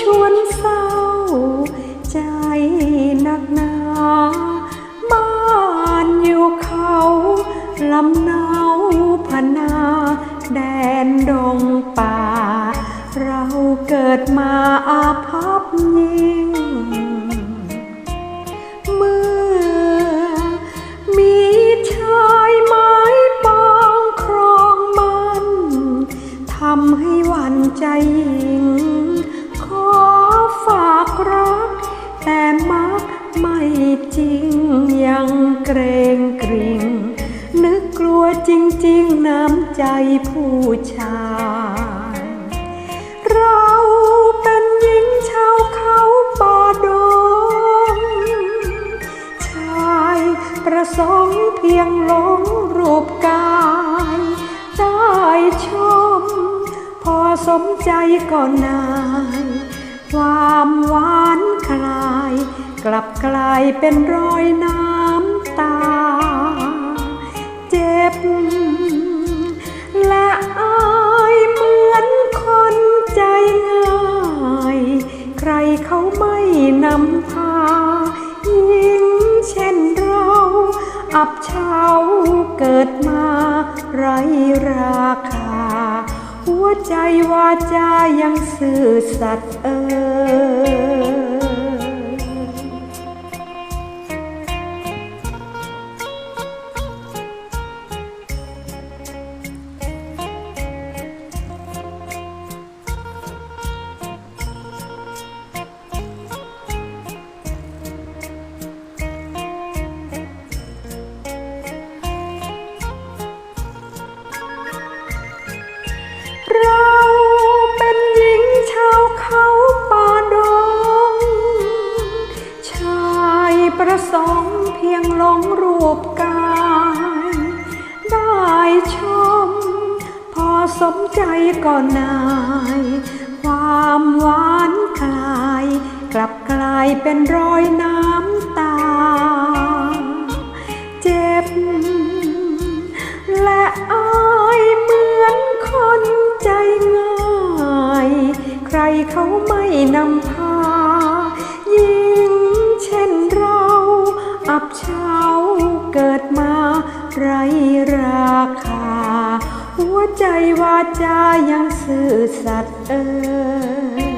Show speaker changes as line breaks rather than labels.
ชวนเศร้า ใจนักหนาบ้านอยู่เขาลำเนาพนา แดนดงป่า เราเกิดมาอาภัพยิ่ง เมื่อมีชายไม้ปองครองมันทำให้วันใจยิ่ง ฝากรัก แต่มักไม่จริงยังเกรงกริ่ง นึกกลัวจริงๆน้ำใจผู้ชาย เราเป็นหญิงชาวเขาป่าดงชายประสงค์เพียงหลงรูปกายได้ชม พอสมใจก็นาย ความหวานคลาย กลับกลายเป็นรอยน้ำตา เจ็บ และอายเหมือนคนใจง่าย ใครเขาไม่นำพายิ่งเช่นเรา อับเฉาเกิดมาไรราคา วใจวาจายังซื่อสัตย์เอ่ย ประสงค์เพียงหลงรูปกาย ได้ชม พอสมใจก็นาย ความหวานคลาย กลับกลายเป็นรอยน้ำตา เจ็บ และอายเหมือนคนใจง่าย ใครเขาไม่นำพา อับเช้าเกิดมาไรราคา หัวใจวาจายังซื่อสัตย์เอ่ย